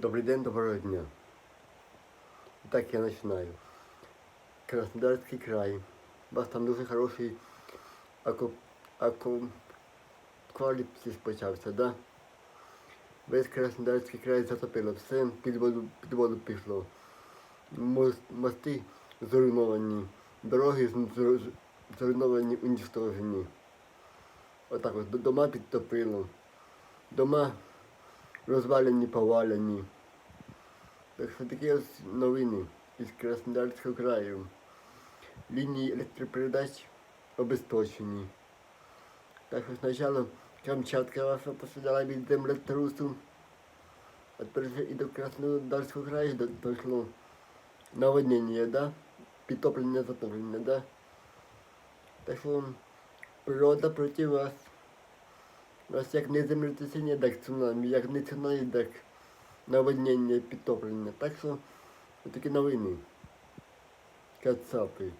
Добрий день, доброго дня. Так я починаю. Краснодарський край. У вас там дуже хороший аку... аку... кваліпсис почався, да? Весь Краснодарський край затопило, все під воду, під воду пішло. Мос- Мости зруйновані, дороги зруйновані, унічтожені. Отак от дома підтопило. Дома розвалені, повалені. Так що такі ось новини із Краснодарського краю. Лінії електропередач обесточені. Так що спочатку Камчатка ваша пострадала від землетрусу. А тепер вже і до Краснодарського краю дійшло наводнення, да? Підтоплення, затоплення, да? Так що природа проти вас. Нас як не землетрясіння, так цунамі, як не цунамі, так наводнення, підтоплення. Так що такі новини. Кацапи.